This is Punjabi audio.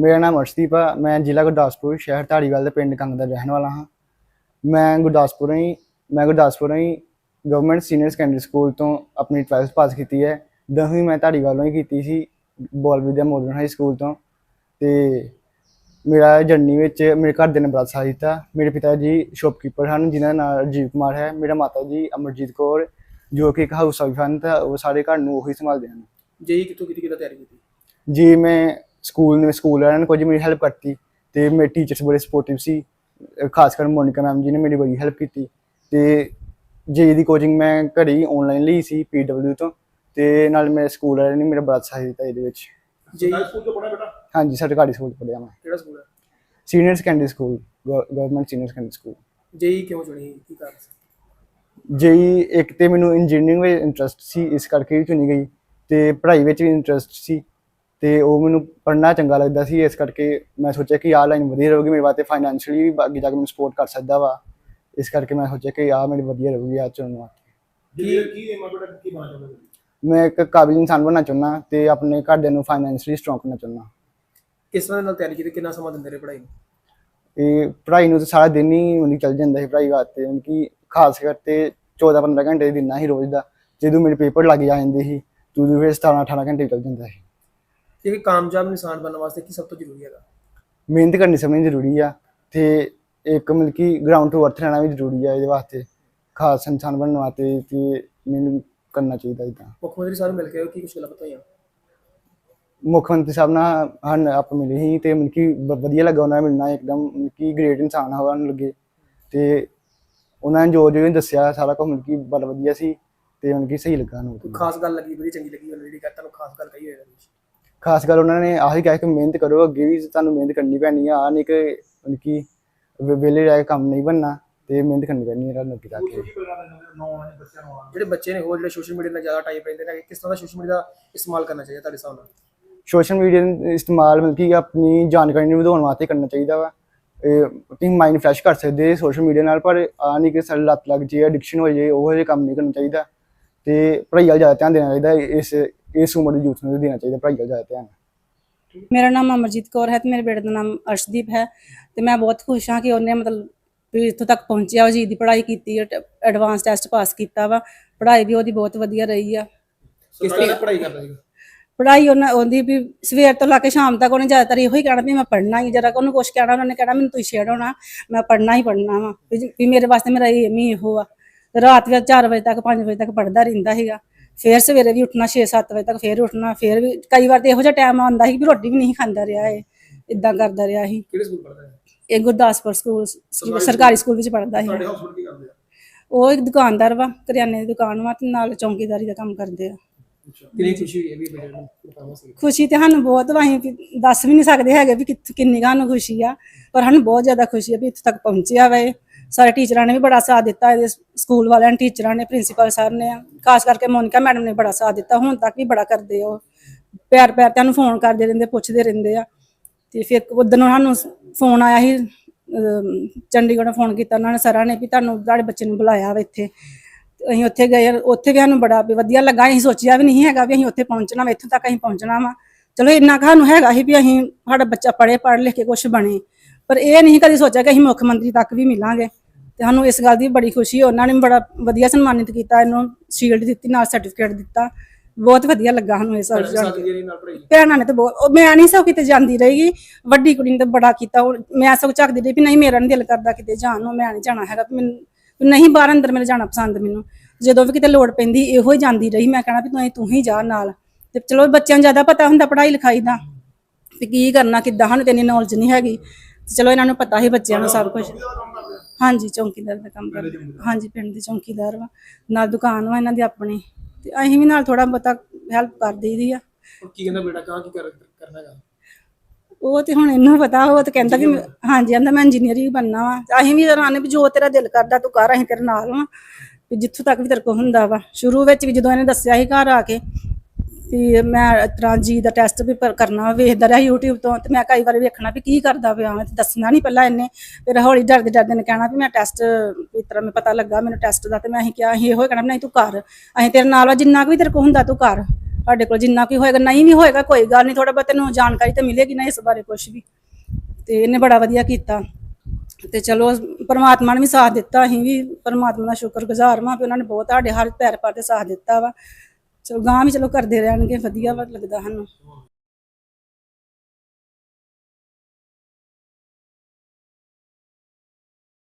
ਮੇਰਾ ਨਾਮ ਅਰਸ਼ਦੀਪ ਆ ਮੈਂ ਜ਼ਿਲ੍ਹਾ ਗੁਰਦਾਸਪੁਰ ਸ਼ਹਿਰ ਧਾਰੀਵਾਲ ਦੇ ਪਿੰਡ ਕੰਗ ਦਾ ਰਹਿਣ ਵਾਲਾ ਹਾਂ। ਮੈਂ ਗੁਰਦਾਸਪੁਰ ਹੀ ਮੈਂ ਗੁਰਦਾਸਪੁਰ ਹੀ ਗਵਰਨਮੈਂਟ ਸੀਨੀਅਰ ਸੈਕੰਡਰੀ ਸਕੂਲ ਤੋਂ ਆਪਣੀ 12th ਪਾਸ ਕੀਤੀ ਹੈ। ਦਸਵੀਂ ਮੈਂ ਧਾਰੀਵਾਲੋਂ ਹੀ ਕੀਤੀ ਸੀ ਬੋਲ ਵਿਦਿਆ ਮਾਡਰਨ ਹਾਈ ਸਕੂਲ ਤੋਂ। ਤੇ ਮੇਰਾ ਜਰਨੀ ਵਿੱਚ ਮੇਰੇ ਘਰ ਦੇ ਨੇ ਬੜਾ ਸਾਥ ਦਿੱਤਾ। ਮੇਰੇ ਪਿਤਾ ਜੀ ਸ਼ੌਪਕੀਪਰ ਹਨ ਜਿਨ੍ਹਾਂ ਦਾ ਨਾਮ ਰਾਜੀਵ ਕੁਮਾਰ ਹੈ। ਮੇਰਾ ਮਾਤਾ ਜੀ ਅਮਰਜੀਤ ਕੌਰ ਜੋ ਕਿ ਇੱਕ ਹਾਊਸ ਵਾਈਫ ਹਨ ਤਾਂ ਉਹ ਸਾਰੇ ਘਰ ਨੂੰ ਉਹੀ ਸੰਭਾਲਦੇ ਹਨ। ਜੇਈ ਕਿੱਥੋਂ ਕੀਤੀ ਕਿਹਦਾ ਤਿਆਰੀ ਕੀਤੀ? ਜੀ ਮੈਂ ਸਕੂਲ ਨੇ ਸਕੂਲ ਵਾਲਿਆਂ ਨੇ ਕੁਝ ਮੇਰੀ ਹੈਲਪ ਕਰਤੀ ਤੇ ਮੇਰੇ ਟੀਚਰਸ ਬੜੇ ਸਪੋਰਟਿਵ ਸੀ ਖਾਸ ਕਰ ਮੋਨਿਕਾ ਮੈਮ ਜੀ ਨੇ ਮੇਰੀ ਬੜੀ ਹੈਲਪ ਕੀਤੀ ਤੇ ਜੀ ਦੀ ਕੋਚਿੰਗ ਮੈਂ ਘਰੇ ਹੀ ਆਨਲਾਈਨ ਲਈ ਸੀ ਪੀਡਬਲਿਊ ਤੋਂ ਤੇ ਨਾਲ ਮੇਰੇ ਸਕੂਲ ਵਾਲਿਆਂ ਨੇ ਮੇਰਾ ਬੜਾ ਸਾਥ ਦਿੱਤਾ ਇਹਦੇ ਵਿੱਚ। ਜੇਈ ਸਕੂਲ ਤੋਂ ਪੜਿਆ ਬੇਟਾ? ਹਾਂਜੀ ਸਰਕਾਰੀ ਸਕੂਲ ਪੜ੍ਹਿਆ ਮੈਂ। ਕਿਹੜਾ ਸਕੂਲ ਹੈ? Senior secondary school government senior secondary school JE ਕਿਉਂ ਚੁਣੀ? ਕੀ ਕਾਰਨ ਸੀ? ਜੀ ਇੱਕ ਤੇ ਮੈਨੂੰ ਇੰਜੀਨੀਅਰਿੰਗ ਵਿੱਚ ਇੰਟਰਸਟ ਸੀ ਇਸ ਕਰਕੇ ਵੀ ਚੁਣੀ ਗਈ ਤੇ ਪੜ੍ਹਾਈ ਵਿੱਚ ਵੀ ਇੰਟਰਸਟ ਸੀ। ਤੇ ਉਹ ਮੈਨੂੰ ਪੜ੍ਹਨਾ ਚੰਗਾ ਲੱਗਦਾ ਸੀ ਇਸ ਕਰਕੇ ਮੈਂ ਸੋਚਿਆ ਕਿ ਆਹ ਲਾਈਨ ਵਧੀਆ ਰਹੂਗੀ ਮੇਰੇ ਵਾਸਤੇ ਫਾਈਨੈਂਸ਼ੀਅਲੀ ਵੀ ਅੱਗੇ ਜਾ ਕੇ ਮੈਨੂੰ ਸਪੋਰਟ ਕਰ ਸਕਦਾ ਵਾ। ਇਸ ਕਰਕੇ ਮੈਂ ਸੋਚਿਆ ਕਿ ਆਹ ਮੇਰੀ ਵਧੀਆ ਰਹੂਗੀ ਆ ਚੁਣਨ ਵਾਸਤੇ। ਜੀ ਕੀ ਏਮ ਬੇਟਾ ਕੀ ਬਣਾ ਚਾਹੁੰਦੇ ਹੋ ਮੈਂ ਇੱਕ ਕਾਬਿਲ ਇਨਸਾਨ ਬਣਨਾ ਚਾਹੁੰਦਾ ਤੇ ਆਪਣੇ ਘਰਦਿਆਂ ਨੂੰ ਫਾਈਨੈਂਸ਼ੀਅਲੀ ਸਟਰੋਂਗ ਕਰਨਾ ਚਾਹੁੰਦਾ। ਕਿਸ ਤਰ੍ਹਾਂ ਨਾਲ ਤਿਆਰੀ ਕੀਤੀ? ਕਿੰਨਾ ਸਮਾਂ ਦਿੰਦੇ ਰਹੇ ਪੜ੍ਹਾਈ ਨੂੰ? ਇਹ ਪੜ੍ਹਾਈ ਨੂੰ ਤਾਂ ਸਾਰਾ ਦਿਨ ਹੀ ਮੈਨੂੰ ਚੱਲ ਜਾਂਦਾ ਸੀ ਪੜ੍ਹਾਈ ਵਾਸਤੇ ਕਿ ਖਾਸ ਕਰਕੇ 14-15 ਘੰਟੇ ਦਿਨਾ ਹੀ ਰੋਜ਼ ਦਾ। ਜਦੋਂ ਮੇਰੇ ਪੇਪਰ ਲੱਗ ਜਾਂਦੇ ਸੀ ਤੂੰ ਫਿਰ 17-18 ਘੰਟੇ ਚੱਲ ਜਾਂਦਾ ਸੀ। ਕਿ ਕਾਮਯਾਬ ਇਨਸਾਨ ਬਣਨ ਵਾਸਤੇ ਕੀ ਸਭ ਤੋਂ ਜ਼ਰੂਰੀ ਹੈਗਾ? ਮਿਹਨਤ ਕਰਨੀ ਨੂੰ ਜ਼ਰੂਰੀ ਆ ਤੇ ਇੱਕ ਮਤਲਬ ਕਿ ਗਰਾਊਂਡ ਤੋਂ ਅਰਥ ਰਹਿਣਾ ਵੀ ਜ਼ਰੂਰੀ ਆ ਇਹਦੇ ਵਾਸਤੇ ਖਾਸ ਇਨਸਾਨ ਬਣਨ ਵਾਸਤੇ ਤੇ ਮੈਨੂੰ ਕਰਨਾ ਚਾਹੀਦਾ ਇਦਾਂ ਮੁੱਖ ਮੰਤਰੀ ਸਾਹਿਬ ਮਿਲ ਕੇ ਕੀ ਕੁਛ ਗੱਲਾਂ ਪਤਾ ਹੋਈਆਂ? ਮੁੱਖ ਮੰਤਰੀ ਸਾਹਿਬ ਨਾਲ ਹਨ ਆਪ ਮਿਲੇ ਸੀ ਤੇ ਮਤਲਬ ਕਿ ਵਧੀਆ ਲੱਗਾ ਉਹਨਾਂ ਨਾਲ ਮਿਲਣਾ ਇੱਕਦਮ ਕਿ ਗ੍ਰੇਟ ਇਨਸਾਨ ਹਵਾਨ ਲੱਗੇ ਤੇ ਉਹਨਾਂ ਨੇ ਜੋ ਜੋ ਦੱਸਿਆ ਸਾਰਾ ਕੁਝ ਮਤਲਬ ਕਿ ਬੜਾ ਵਧੀਆ ਸੀ ਤੇ ਮਤਲਬ ਕਿ ਸਹੀ ਲੱਗਾ ਨੂੰ। ਖਾਸ ਗੱਲ ਲੱਗੀ ਬੜੀ ਚੰਗੀ ਲੱਗੀ ਉਹਨੂੰ ਜਿਹੜੀ ਤੁਹਾਨੂੰ ਖਾਸ ਗੱਲ ਕਹੀ ਵਿੱਚ ਖਾਸ ਗੱਲ ਉਹਨਾਂ ਨੇ ਆਹੀ ਕਿਹਾ ਕਿ ਮਿਹਨਤ ਕਰੋ ਅੱਗੇ ਵੀ ਤੁਹਾਨੂੰ ਮਿਹਨਤ ਕਰਨੀ ਪੈਣੀ ਆ। ਨਹੀਂ ਕਿ ਕਿ ਵਿ- ਵਿਹਲੇ ਰਹਿ ਕੇ ਕੰਮ ਨਹੀਂ ਬਣਨਾ ਤੇ ਮਿਹਨਤ ਕਰਨੀ ਪੈਣੀ ਹੈ ਤੁਹਾਨੂੰ ਅੱਗੇ ਜਾ ਕੇ ਨੂੰ ਜਿਹੜੇ ਬੱਚੇ ਨੇ ਹੋਰ ਜਿਹੜੇ ਸੋਸ਼ਲ ਮੀਡੀਆ ਨਾਲ ਜ਼ਿਆਦਾ ਟਾਈਪ ਰਹਿੰਦੇ ਨੇ ਕਿਸ ਤਰ੍ਹਾਂ ਦਾ ਸੋਸ਼ਲ ਮੀਡੀਆ ਦਾ ਇਸਤੇਮਾਲ ਕਰਨਾ ਚਾਹੀਦਾ ਤੁਹਾਡੇ ਹਿਸਾਬ ਨਾਲ? ਸੋਸ਼ਲ ਮੀਡੀਆ ਦਾ ਇਸਤੇਮਾਲ ਮਤਲਬ ਕਿ ਆਪਣੀ ਜਾਣਕਾਰੀ ਨੂੰ ਵਧਾਉਣ ਵਾਸਤੇ ਕਰਨਾ ਚਾਹੀਦਾ ਵਾ। ਇਹ ਤੁਸੀਂ ਮਾਈਂਡ ਫਰੈਸ਼ ਕਰ ਸਕਦੇ ਸੋਸ਼ਲ ਮੀਡੀਆ ਨਾਲ ਪਰ ਆ ਨਹੀਂ ਕਿ ਸਾਡੀ ਲੱਤ ਲੱਗ ਜੇ ਐਡਿਕਸ਼ਨ ਹੋ ਜੇ ਉਹ ਜਿਹੇ ਕੰਮ ਨਹੀਂ ਕਰਨਾ ਚਾਹੀਦਾ। ਤੇ ਪੜ੍ਹਾਈ ਵੱਲ ਜ਼ਿਆਦਾ ਧਿਆਨ ਦੇਣਾ ਚਾਹੀਦਾ ਇਸ ਇਸ ਉਮਰ ਦੇ ਯੂਥ ਨੂੰ ਦੇਣਾ ਚਾਹੀਦਾ ਪੜ੍ਹਾਈ ਵੱਲ ਜ਼ਿਆਦਾ ਧਿਆਨ। ਮੇਰਾ ਨਾਮ ਅਮਰਜੀਤ ਕੌਰ ਹੈ ਤੇ ਮੇਰੇ ਬੇਟੇ ਦਾ ਨਾਮ ਅਰਸ਼ਦੀਪ ਹੈ ਤੇ ਮੈਂ ਬਹੁਤ ਖੁਸ਼ ਹਾਂ ਕਿ ਉਹਨੇ ਮਤਲਬ ਵੀ ਇੱਥੋਂ ਤੱਕ ਪਹੁੰਚਿਆ ਉਹ ਜੀ ਦੀ ਪੜ੍ਹਾਈ ਕੀਤੀ ਐਡਵਾਂਸ ਟੈਸਟ ਪਾਸ ਕੀਤਾ ਵਾ ਪੜ੍ਹਾਈ ਵੀ ਉਹਦੀ ਬਹੁਤ ਵਧੀਆ ਰਹੀ ਆ। ਕਿਸ ਤਰ੍ਹਾਂ ਪੜ੍ਹਾਈ ਕਰਦਾ ਸੀ ਪੜ੍ਹਾਈ ਉਹਨਾਂ ਉਹਦੀ ਵੀ ਸਵੇਰ ਤੋਂ ਲਾ ਕੇ ਸ਼ਾਮ ਤੱਕ ਉਹਨੇ ਜ਼ਿਆਦਾਤਰ ਇਹੋ ਹੀ ਕਹਿਣਾ ਵੀ ਮੈਂ ਪੜ੍ਹਨਾ ਹੀ ਜਰਾ ਉਹਨੂੰ ਕੁਛ ਕਹਿਣਾ ਉਹਨਾਂ ਕਹਿਣਾ ਮੈਨੂੰ ਤੁਸੀਂ ਛੇੜੋ ਨਾ ਮੈਂ ਪੜ੍ਹਨਾ ਹੀ ਪੜ੍ਹਨਾ ਵਾ ਵੀ ਜ- ਮੇਰੇ ਵਾਸਤੇ ਮੇਰਾ ਏਮ ਹੀ ਇਹੋ ਆ। ਰਾਤ ਵੀ 4 ਵਜੇ ਤੱਕ 5 ਵਜੇ ਤੱਕ ਪੜ੍ਹਦਾ ਰਹਿੰਦਾ ਸੀਗਾ। ਫੇਰ ਸਵੇਰੇ ਵੀ ਉੱਠਣਾ 6-7 ਵਜੇ ਤੱਕ ਫੇਰ ਉੱਠਣਾ ਫੇਰ ਵੀ ਕਈ ਵਾਰ ਤੇ ਇਹੋ ਜਿਹਾ ਟਾਈਮ ਆਉਂਦਾ ਸੀ ਵੀ ਰੋਟੀ ਵੀ ਨਹੀਂ ਖਾਂਦਾ ਰਿਹਾ ਇਹ ਇਦਾਂ ਕਰਦਾ ਰਿਹਾ ਸੀ। ਕਿਹੜੇ ਸਕੂਲ ਪੜ੍ਹਦਾ ਹੈ ਇਹ ਗੁਰਦਾਸਪੁਰ ਸਕੂਲ ਸਰਕਾਰੀ ਸਕੂਲ। ਵਿੱਚ ਪੜ੍ਹਦਾ ਸੀ। ਤੁਹਾਡੇ ਹਸਬੰਡ ਕੀ ਕਰਦੇ ਆ? ਉਹ ਇੱਕ ਦੁਕਾਨਦਾਰ ਵਾ ਕਰਿਆਨੇ ਦੀ ਦੁਕਾਨ ਵਾ ਤੇ ਨਾਲ ਚੌਂਕੀਦਾਰੀ ਦਾ ਕੰਮ ਕਰਦੇ ਆ। ਕਿੰਨੀ ਖੁਸ਼ੀ ਹੋਈ ਵੀ ਨੂੰ ਤੇ ਸਾਨੂੰ ਬਹੁਤ ਵਾ ਅਸੀਂ ਵੀ ਦੱਸ ਵੀ ਨਹੀਂ ਸਕਦੇ ਹੈਗੇ ਵੀ ਕਿੰਨੀ ਕੁ ਸਾਨੂੰ ਖੁਸ਼ੀ ਆ ਪਰ ਸਾਨੂੰ ਬਹੁਤ ਜ਼ਿਆਦਾ ਖੁਸ਼ੀ ਆ ਵੀ ਇੱਥੇ ਤੱਕ ਪਹੁੰਚਿਆ ਵਾ ਇਹ। ਸਾਰੇ ਟੀਚਰਾਂ ਨੇ ਵੀ ਬੜਾ ਸਾਥ ਦਿੱਤਾ ਇਹਦੇ ਸਕੂਲ ਵਾਲਿਆਂ ਨੇ ਟੀਚਰਾਂ ਨੇ ਪ੍ਰਿੰਸੀਪਲ ਸਰ ਨੇ ਖਾਸ ਕਰਕੇ ਮੋਨਿਕਾ ਮੈਡਮ ਨੇ ਬੜਾ ਸਾਥ ਦਿੱਤਾ ਹੁਣ ਤੱਕ ਵੀ ਬੜਾ ਕਰਦੇ ਆ ਉਹ। ਪਿਆਰ ਪਿਆਰ ਤੇ ਸਾਨੂੰ ਫੋਨ ਕਰਦੇ ਰਹਿੰਦੇ ਪੁੱਛਦੇ ਰਹਿੰਦੇ ਆ। ਤੇ ਫਿਰ ਉਦੋਂ ਸਾਨੂੰ ਫੋਨ ਆਇਆ ਸੀ ਅਮ, ਚੰਡੀਗੜ੍ਹੋਂ ਫੋਨ ਕੀਤਾ ਉਹਨਾਂ ਨੇ ਸਰਾਂ ਨੇ ਵੀ ਤੁਹਾਨੂੰ ਤੁਹਾਡੇ ਬੱਚੇ ਨੂੰ ਬੁਲਾਇਆ ਵਾ ਇੱਥੇ। ਤੇ ਅਸੀਂ ਉੱਥੇ ਗਏ ਉੱਥੇ ਵੀ ਸਾਨੂੰ ਬੜਾ ਵੀ ਵਧੀਆ ਲੱਗਾ ਅਸੀਂ ਸੋਚਿਆ ਵੀ ਨਹੀਂ ਹੈਗਾ ਵੀ ਅਸੀਂ ਉੱਥੇ ਪਹੁੰਚਣਾ ਵਾ ਇੱਥੋਂ ਤੱਕ ਅਸੀਂ ਪਹੁੰਚਣਾ ਵਾ। ਚਲੋ ਇੰਨਾ ਕੁ ਸਾਨੂੰ ਹੈਗਾ ਸੀ ਵੀ ਅਸੀਂ ਸਾਡਾ ਬੱਚਾ ਪੜ੍ਹੇ ਪੜ੍ਹ ਲਿਖ ਕੇ ਕੁਝ ਬਣੇ। ਪਰ ਇਹ ਨਹੀਂ ਕਦੀ ਸੋਚਿਆ ਕਿ ਅਸੀਂ ਮੁੱਖ ਮੰਤਰੀ ਤੱਕ ਵੀ ਮਿਲਾਂਗੇ। ਤੇ ਸਾਨੂੰ ਇਸ ਗੱਲ ਦੀ ਬੜੀ ਖੁਸ਼ੀ ਹੈ ਉਹਨਾਂ ਨੇ ਬੜਾ ਵਧੀਆ ਸਨਮਾਨਿਤ ਕੀਤਾ ਇਹਨੂੰ ਸ਼ੀਲਡ ਦਿੱਤੀ ਨਾਲ ਸਰਟੀਫਿਕੇਟ ਦਿੱਤਾ। ਬਹੁਤ ਵਧੀਆ ਲੱਗਾ ਸਾਨੂੰ ਇਹ ਸਭ ਜਾਣ ਕੇ। ਭੈਣਾਂ ਨੇ ਤਾਂ ਬਹੁਤ ਮੈਂ ਨਹੀਂ ਸਭ ਕਿਤੇ ਜਾਂਦੀ ਰਹੀ। ਵੱਡੀ ਕੁੜੀ ਨੇ ਤਾਂ ਬੜਾ ਕੀਤਾ। ਮੈਂ ਸਭ ਝੱਕਦੀ ਰਹੀ ਵੀ ਨਹੀਂ ਮੇਰਾ ਨਹੀਂ ਦਿਲ ਕਰਦਾ ਕਿਤੇ ਜਾਣ ਨੂੰ ਮੈਂ ਨਹੀਂ ਜਾਣਾ ਹੈਗਾ। ਮੈਨੂੰ ਨਹੀਂ ਬਾਹਰ ਅੰਦਰ ਮੇਰੇ ਜਾਣਾ ਪਸੰਦ ਮੈਨੂੰ। ਜਦੋਂ ਵੀ ਕਿਤੇ ਲੋੜ ਪੈਂਦੀ ਇਹੋ ਹੀ ਜਾਂਦੀ ਰਹੀ। ਮੈਂ ਕਹਿਣਾ ਵੀ ਤੂੰ ਤੂੰ ਹੀ ਜਾ ਨਾਲ। ਤੇ ਚਲੋ ਬੱਚਿਆਂ ਨੂੰ ਜ਼ਿਆਦਾ ਪਤਾ ਹੁੰਦਾ ਪੜ੍ਹਾਈ ਲਿਖਾਈ ਦਾ। ਵੀ ਕੀ ਕਰਨਾ ਕਿੱਦਾਂ ਸਾਨੂੰ ਤੇ ਇੰਨੀ ਨੌਲੇਜ ਨਹੀਂ ਹੈਗੀ। ਤੇ ਚਲੋ ਇਹਨਾਂ ਨੂੰ ਪਤਾ ਹੀ ਬੱਚਿਆਂ ਨੂੰ ਸਭ ਕੁਝ ਹਾਂਜੀ ਚੌਂਕੀਦਾਰ ਦਾ ਕੰਮ ਕਰਦੇ ਹਾਂਜੀ ਪਿੰਡ ਦੇ ਚੌਂਕੀਦਾਰ ਵਾ। ਨਾਲ ਦੁਕਾਨ ਵਾ ਇਹਨਾਂ ਦੀ ਆਪਣੀ। ਤੇ ਅਸੀਂ ਵੀ ਨਾਲ ਥੋੜਾ ਬਹੁਤਾ ਹੈਲਪ ਕਰ ਦੇਈਦੀ ਆ। ਕੀ ਕਹਿੰਦਾ ਬੇਟਾ ਕਹਾਂ ਕੀ ਕਰ ਕਰਨਾ ਹੈਗਾ? ਉਹ ਤੇ ਹੁਣ ਇਹਨੂੰ ਪਤਾ ਉਹ ਤੇ ਕਹਿੰਦਾ ਮੈਂ- ਹਾਂਜੀ ਕਹਿੰਦਾ ਮੈਂ ਇੰਜੀਨੀਅਰ ਹੀ ਬਣਨਾ ਵਾ। ਅਸੀਂ ਵੀ ਰਾਨੇ ਵੀ ਜੋ ਤੇਰਾ ਦਿਲ ਕਰਦਾ ਤੂੰ ਕਰ ਅਸੀਂ ਤੇਰੇ ਨਾਲ ਵਾ ਜਿੱਥੋਂ ਤੱਕ ਵੀ ਤੇਰੇ ਕੋਲ ਹੁੰਦਾ ਵਾ। ਸ਼ੁਰੂ ਵਿੱਚ ਵੀ ਜਦੋਂ ਇਹਨੇ ਦੱਸਿਆ ਸੀ ਘਰ ਆ ਕੇ ਤੇ ਮੈਂ ਇਤਰਾ ਜੀ ਦਾ ਟੈਸਟ ਵੀ ਪਰ ਕਰਨਾ ਵੇਖਦਾ ਰਿਹਾ YouTube ਤੋਂ ਤੇ ਮੈਂ ਕਈ ਵਾਰ ਵੇਖਣਾ ਵੀ ਕੀ ਕਰਦਾ ਪਿਆ ਮੈਂ ਦੱਸਣਾ ਨਹੀਂ ਪਹਿਲਾਂ ਇਹਨੇ। ਫਿਰ ਹੌਲੀ ਡਰਦੇ ਡਰਦੇ ਨੇ ਕਹਿਣਾ ਵੀ ਮੈਂ ਟੈਸਟ ਇਸ ਤਰ੍ਹਾਂ ਮੈਂ ਪਤਾ ਲੱਗਾ ਮੈਨੂੰ ਟੈਸਟ ਦਾ ਤੇ ਮੈਂ ਅਸੀਂ ਕਿਹਾ, ਅਸੀਂ ਇਹੋ ਕਹਿਣਾ ਨਹੀਂ ਤੂੰ ਕਰ। ਅਸੀਂ ਤੇਰੇ ਨਾਲ ਜਿੰਨਾ ਕੁ ਵੀ ਤੇਰੇ ਕੋਲ ਹੁੰਦਾ ਤੂੰ ਕਰ। ਸਾਡੇ ਕੋਲ ਜਿੰਨਾ ਕੁ ਹੋਏਗਾ, ਨਹੀਂ ਵੀ ਹੋਏਗਾ, ਕੋਈ ਗੱਲ ਨਹੀਂ ਥੋੜਾ ਬਹੁਤ ਤੈਨੂੰ ਜਾਣਕਾਰੀ ਤਾਂ ਮਿਲੇਗੀ ਨਾ ਇਸ ਬਾਰੇ ਕੁਝ ਵੀ। ਤੇ ਇਹਨੇ ਬੜਾ ਵਧੀਆ ਕੀਤਾ। ਤੇ ਚਲੋ, ਪਰਮਾਤਮਾ ਨੇ ਵੀ ਸਾਥ ਦਿੱਤਾ, ਅਸੀਂ ਵੀ ਪਰਮਾਤਮਾ ਦਾ ਸ਼ੁਕਰਗੁਜ਼ਾਰ ਮਾਂ ਵੀ ਉਹਨਾਂ ਨੇ ਬਹੁਤ ਸਾਡੇ ਹਰ ਪੈਰ ਪਰ ਤੇ ਸਾਥ ਦਿੱਤਾ ਵਾ। ਚਲੋ ਗਾਂ ਵੀ ਚਲੋ ਕਰਦੇ ਰਹਿਣਗੇ ਵਧੀਆ ਵਾ ਲੱਗਦਾ ਸਾਨੂੰ।